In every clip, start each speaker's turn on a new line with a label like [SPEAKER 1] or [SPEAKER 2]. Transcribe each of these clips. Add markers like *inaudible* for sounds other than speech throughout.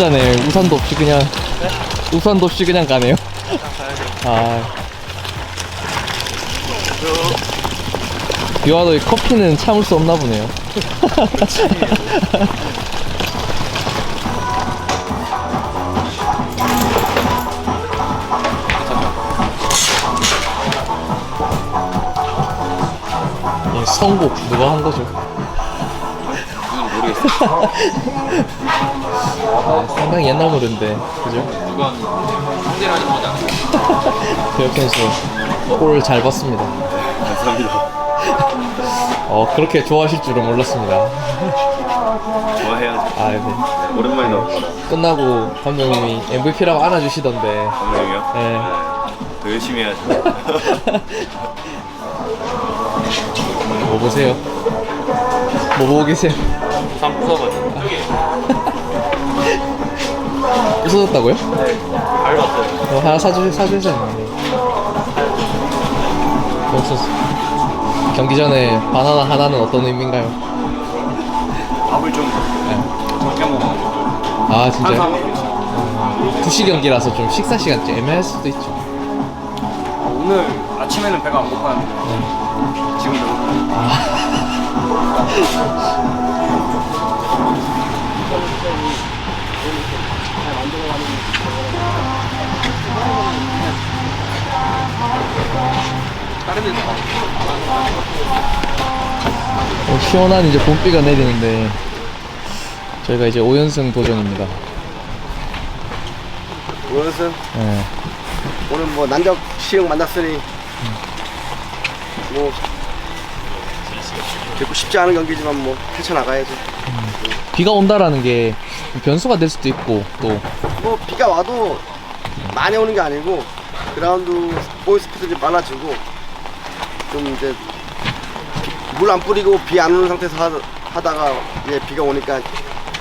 [SPEAKER 1] 남자네 우산도 없이 그냥 우산도 없이 그냥 가네요. 아. 비 와도 이 커피는 참을 수 없나 보네요. *laughs* 이 선곡 누가 한 거죠?
[SPEAKER 2] 모르겠어.
[SPEAKER 1] 아, 상당히 옛날 노래인데 그죠?
[SPEAKER 2] 누가 상대라는 거냐?
[SPEAKER 1] 대혁 선수 골잘 봤습니다.
[SPEAKER 2] 감사합니다.
[SPEAKER 1] 어 그렇게 좋아하실 줄은 몰랐습니다.
[SPEAKER 2] 좋아해야지.
[SPEAKER 1] 아 네.
[SPEAKER 2] 오랜만에 나왔다.
[SPEAKER 1] 끝나고 감독님이 MVP라고 안아주시던데
[SPEAKER 2] 감독님이요?
[SPEAKER 1] 네.
[SPEAKER 2] 더 열심히 해야지. *laughs*
[SPEAKER 1] 뭐 보세요? 뭐 보고 계세요?
[SPEAKER 2] 참 무서워가지고.
[SPEAKER 1] 부서졌다고요?
[SPEAKER 2] 밟았어요.
[SPEAKER 1] 어, 하나 사주 사주세요. 선수 경기 전에 바나나 하나는 어떤 의미인가요?
[SPEAKER 2] 밥을 좀
[SPEAKER 1] 네.
[SPEAKER 2] 적게 먹어.
[SPEAKER 1] 아 진짜요?
[SPEAKER 2] 탄수화물.
[SPEAKER 1] 2시 경기라서 좀 식사 시간 좀 애매할 수도 있죠.
[SPEAKER 2] 오늘 아침에는 배가 안 고팠는데 지금 배고파.
[SPEAKER 1] 어, 시원한 이제 봄비가 내리는데 저희가 이제 5연승 도전입니다.
[SPEAKER 3] 오늘은
[SPEAKER 1] 예.
[SPEAKER 3] 오늘 뭐 난적 시흥 만났으니 뭐 결코 쉽지 않은 경기지만 뭐 헤쳐나가야지
[SPEAKER 1] 비가 온다라는 게 변수가 될 수도 있고 또.
[SPEAKER 3] 뭐 비가 와도 많이 오는 게 아니고 그라운드 볼 스피드 좀 빨라지고 좀 이제 물 안 뿌리고 비 안 오는 상태에서 하, 하다가 이제 비가 오니까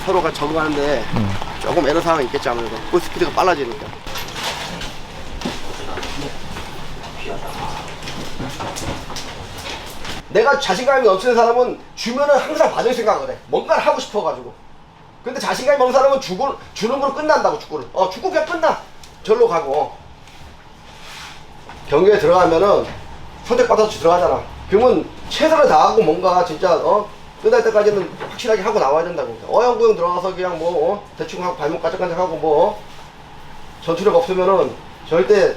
[SPEAKER 3] 서로가 적응하는데
[SPEAKER 1] 음.
[SPEAKER 3] 조금 에러 상황이 있겠지 아무래도. 볼 스피드가 빨라지니까 내가 자신감이 넘치는 사람은 주면은 항상 받을 생각을 해. 뭔가를 하고 싶어가지고. 근데 자신감이 없는 사람은 주고, 주는 걸로 끝난다고 축구를 어 축구 그냥 끝나. 절로 가고. 경기에 들어가면은 선택받아서 들어가잖아. 그러면 최선을 다하고 뭔가 진짜 어? 끝날 때까지는 확실하게 하고 나와야 된다고. 어영부영 들어가서 그냥 뭐 어? 대충 하고 발목 까짝까짝하고 뭐 어? 전투력 없으면은 절대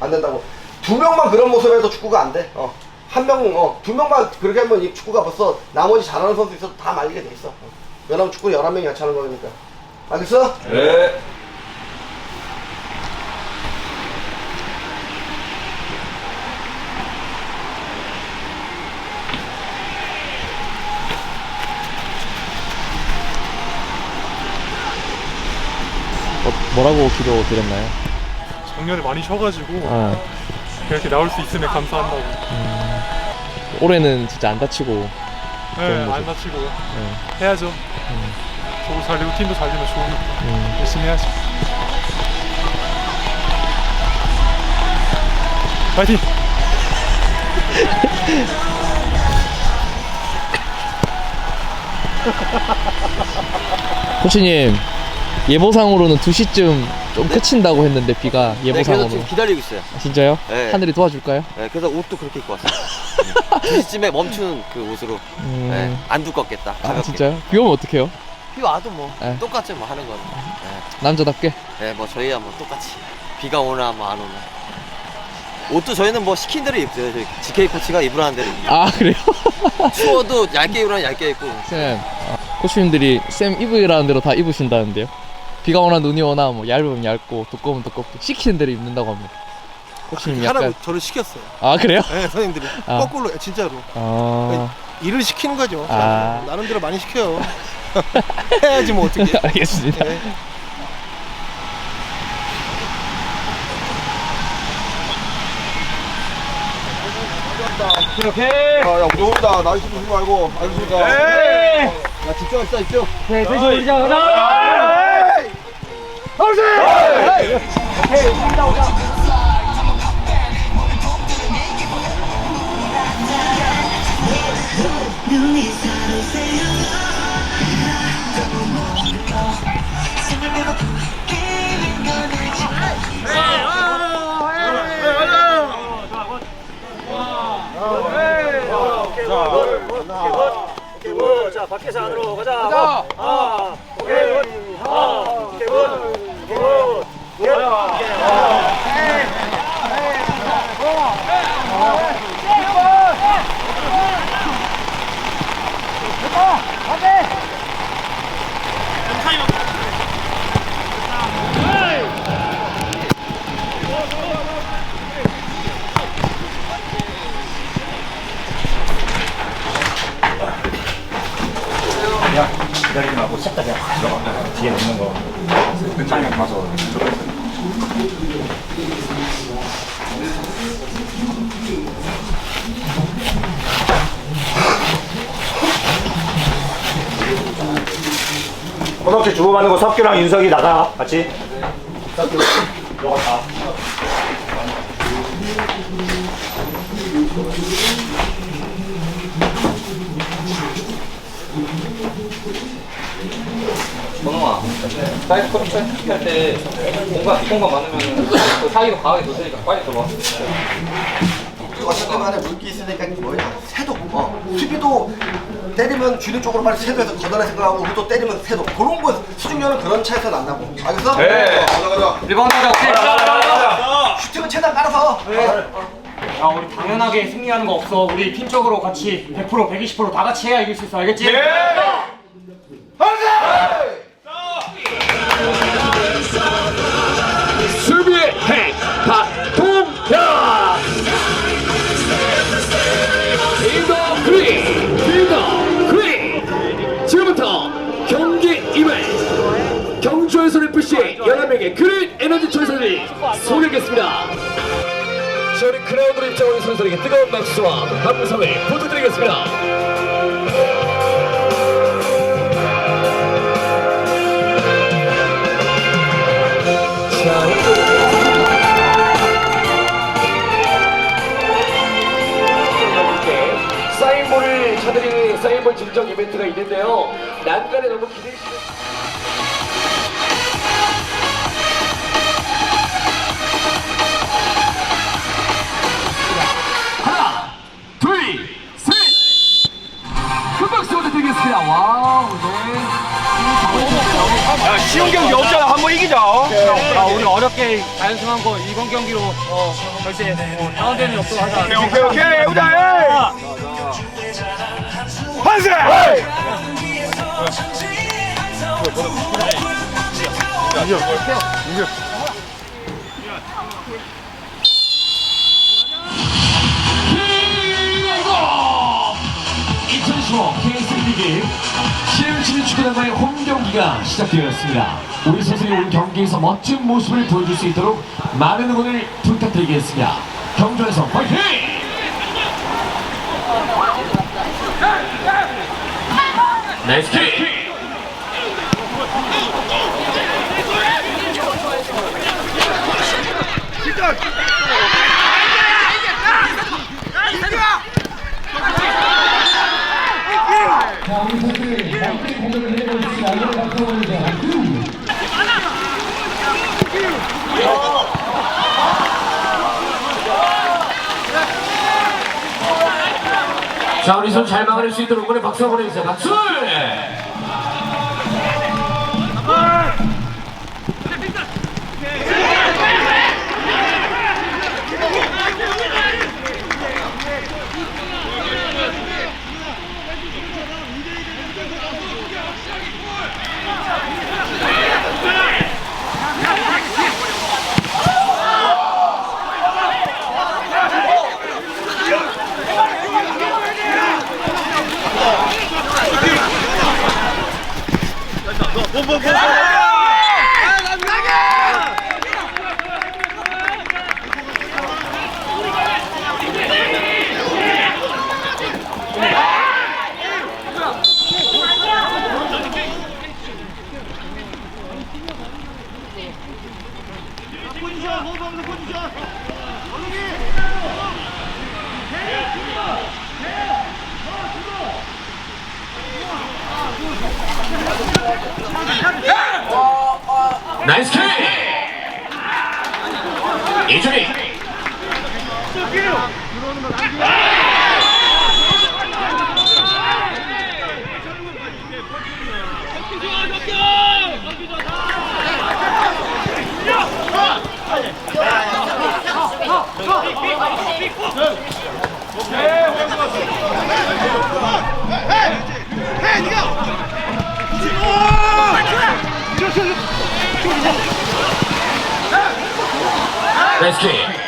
[SPEAKER 3] 안 된다고. 두 명만 그런 모습에서 축구가 안 돼. 어. 한 명, 어, 두 명만 그렇게 하면 이 축구가 벌써 나머지 잘하는 선수 있어도 다 말리게 돼 있어. 어. 왜냐면 축구 11명이 같이 하는 거니까. 알겠어?
[SPEAKER 2] 네.
[SPEAKER 1] 어, 뭐라고 기도 드렸나요?
[SPEAKER 4] 작년에 많이 쉬어가지고
[SPEAKER 1] 아,
[SPEAKER 4] 이렇게 나올 수 있으면 감사한다고.
[SPEAKER 1] 올해는 진짜 안 다치고
[SPEAKER 4] 네,
[SPEAKER 1] 거죠.
[SPEAKER 4] 안 다치고
[SPEAKER 1] 네.
[SPEAKER 4] 해야죠. 저도 잘 되고 팀도 잘 되면 좋으니까
[SPEAKER 1] 음.
[SPEAKER 4] 열심히 해야죠. 파이팅!
[SPEAKER 1] 코치님 예보상으로는 2시쯤 좀 그친다고 했는데 비가
[SPEAKER 3] 네, 그래서
[SPEAKER 1] 예보상으로
[SPEAKER 3] 지금 기다리고 있어요.
[SPEAKER 1] 진짜요?
[SPEAKER 3] 네.
[SPEAKER 1] 하늘이 도와줄까요?
[SPEAKER 3] 네, 그래서 옷도 그렇게 입고 왔어요. *laughs* 2시쯤에 멈추는 그 옷으로.
[SPEAKER 1] 음.
[SPEAKER 3] 네, 안 두껍겠다.
[SPEAKER 1] 아
[SPEAKER 3] 가볍게.
[SPEAKER 1] 진짜요? 비 오면 어떡해요?
[SPEAKER 3] 비 와도 뭐
[SPEAKER 1] 네.
[SPEAKER 3] 똑같이 뭐 하는 거는.
[SPEAKER 1] 남자답게
[SPEAKER 3] 네, 네, 뭐 저희야 뭐 똑같이 비가 오나 뭐 안 오나. 옷도 저희는 뭐 시킨 대로 입어요. 저희 GK 코치가 입으라는 대로 입어요.
[SPEAKER 1] 아 그래요? *laughs*
[SPEAKER 3] 추워도 얇게 입으라면 얇게 입고.
[SPEAKER 1] 쌤 아, 코치님들이 쌤 입으라는 대로 다 입으신다는데요 비가 오나 눈이 오나 뭐 얇으면 얇고 두꺼우면 두껍게 시키는 대로 입는다고 합니다 코치님 약간
[SPEAKER 5] 하라고 저를 시켰어요.
[SPEAKER 1] 아 그래요?
[SPEAKER 5] 네, 선생님들이
[SPEAKER 1] 아.
[SPEAKER 5] 거꾸로 진짜로
[SPEAKER 1] 아
[SPEAKER 5] 일을 시키는 거죠.
[SPEAKER 1] 아.
[SPEAKER 5] 나름대로 많이 시켜요. *laughs* 해야지 뭐 어떻게. *laughs*
[SPEAKER 1] 알겠습니다
[SPEAKER 5] 네.
[SPEAKER 3] 아, 야, 오다 나이스 주지 말고. 알겠습니다. 네. 야, 집중합시다, 집중. 네, 대신 우리자, 가자!
[SPEAKER 6] 아우지! 오케이, 오다 오자. 밖에서 안으로 가자. 가자. 아, 오케이. 아, 오케이. 아,
[SPEAKER 2] 기다리지 말고 셋다 그냥 확 들어가. 뒤에 있는 거. 짱냥 가서 들어가.
[SPEAKER 6] 코너키 주고받는 거 석규랑 윤석이 나가 같이.
[SPEAKER 2] 번호아. 사이드 커팅 할때 공간 공간 많으면 그 사이로 강하게 놓으니까 빨리 들어와.
[SPEAKER 3] 어쨌든 간에 물기 있으니까 뭐냐 새도 어 수비도 때리면 주는 쪽으로 빨리 새도해서 걷어내 생각하고 우리도 때리면 새도 그런 거 수중료는 그런 차에서 난다고 알겠어? 네 가자 가자
[SPEAKER 2] 1번 타자 오케이.
[SPEAKER 3] 슈팅은 최대한 깔아서
[SPEAKER 6] 야 우리 당연하게 승리하는 거 없어. 우리 팀적으로 같이 100% 120%다 같이 해야 이길 수 있어. 알겠지?
[SPEAKER 7] 수비의 동현 빌더 그린 빌더 그린 지금부터 경기 임할 경주에서 FC의 11명의 그린 에너지 전선을 소개하겠습니다 저는 크라우드로 입장하는 선수에게 뜨거운 박수와 함성을 부탁드리겠습니다 사인볼 증정 이벤트가 있는데요. 난간에 너무 기대시는 하나, 둘, 셋. 큰 박수 부탁드리겠습니다. 와우, 네.
[SPEAKER 6] 야 쉬운 경기 없잖아. 한번 이기자. 어? 아 우리 어렵게 자연승한 거 이번 경기로 어 절대 어, 다운되는 없도록 하자. 오케이 오케이 오케이 해보자. 한세.
[SPEAKER 7] 그리고 2015 KS리그 시흥시민 축구단과의 홈 경기가 시작되었습니다. 우리 선수들이 온 경기에서 멋진 모습을 보여줄 수 있도록 많은 응원을 부탁드리겠습니다. 경주에서 화이팅! 나이스 킥! 자 우리 손잘 막아낼 수 있도록 응원의 박수 한번 해주세요 박수 Yeah. 나이스 캐 이준이 오케이, 레스키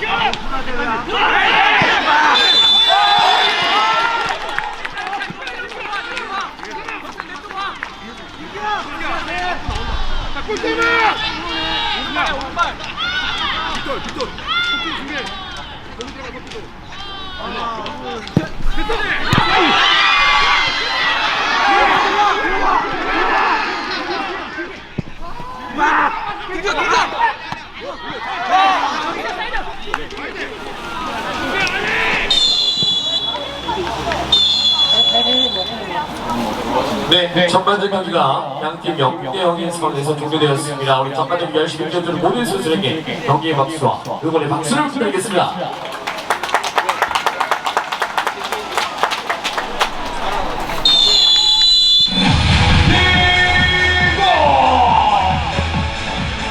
[SPEAKER 7] 와! 네, 전반전 경기가 양팀 0대 0의 스코어에서 종료되었습니다. 우리 전반전 열심히 해주는 모든 선수들에게 경기의 박수와 응원의 박수를 부탁드리겠습니다.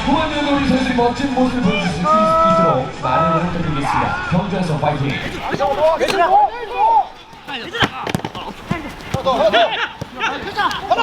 [SPEAKER 7] 후반전에 우리 선수들이 멋진 모습을 보여줄 수 있도록 많은 응원 부탁드리겠습니다. 경주에서 파이팅! 첫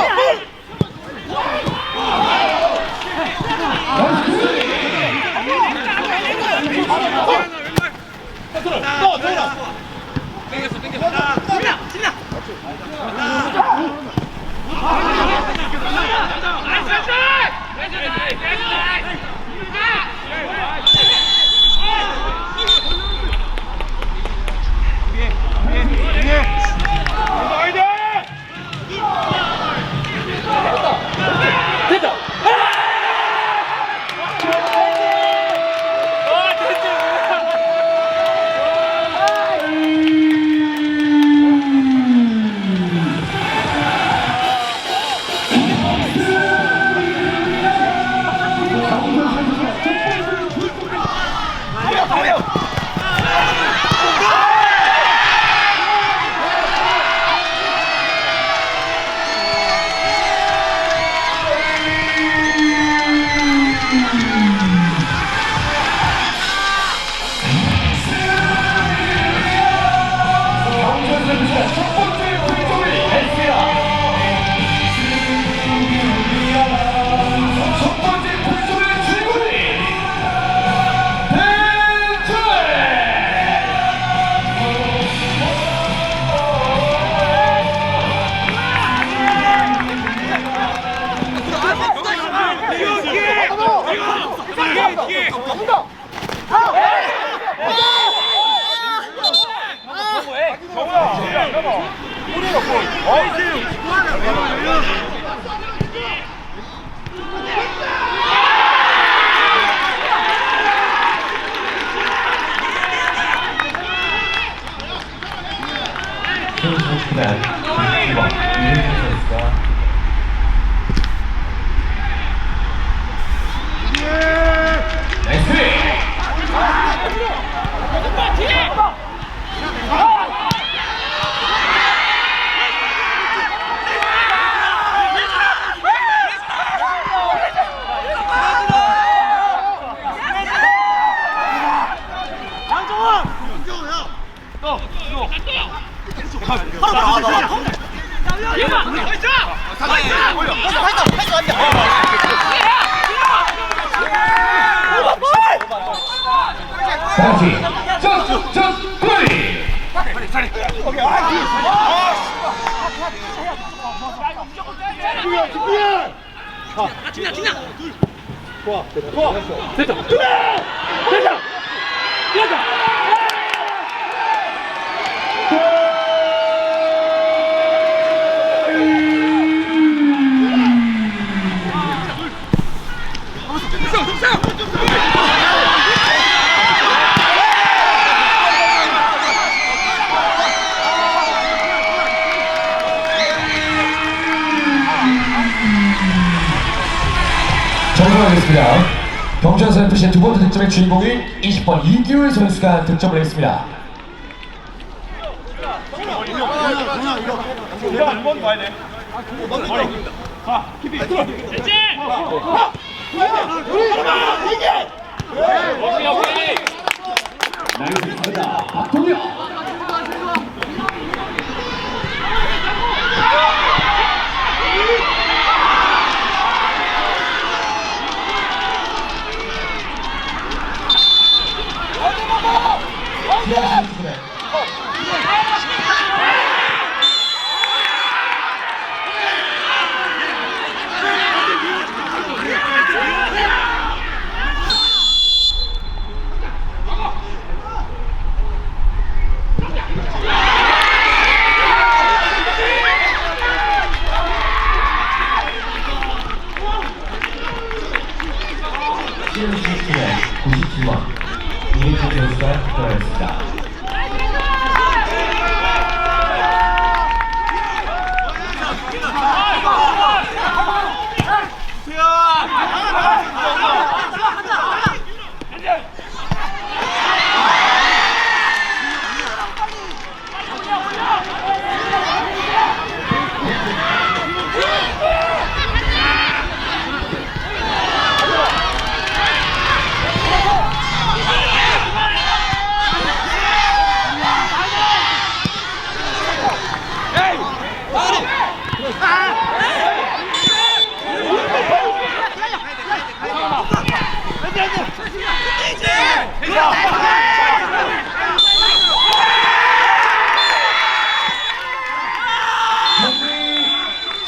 [SPEAKER 7] That. 다시 점점 골 정리하겠습니다. 득점의 주인공인 20번 이규일 선수가 득점을 했습니다. 나이스 갑니다. 박동혁. 시즌 시스템의 97번 이민재 선수가 득점했습니다.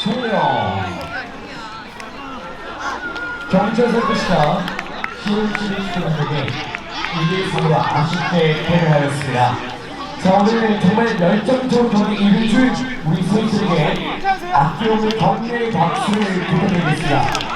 [SPEAKER 7] 송영 경찰서 끝이나 시흥시리 수련에게 2대 3으로 아쉽게 패배하였습니다. 자 오늘 정말 열정적인 경기 이루줄 우리 선수에게 아낌없는 격려의 박수를 부탁드리겠습니다.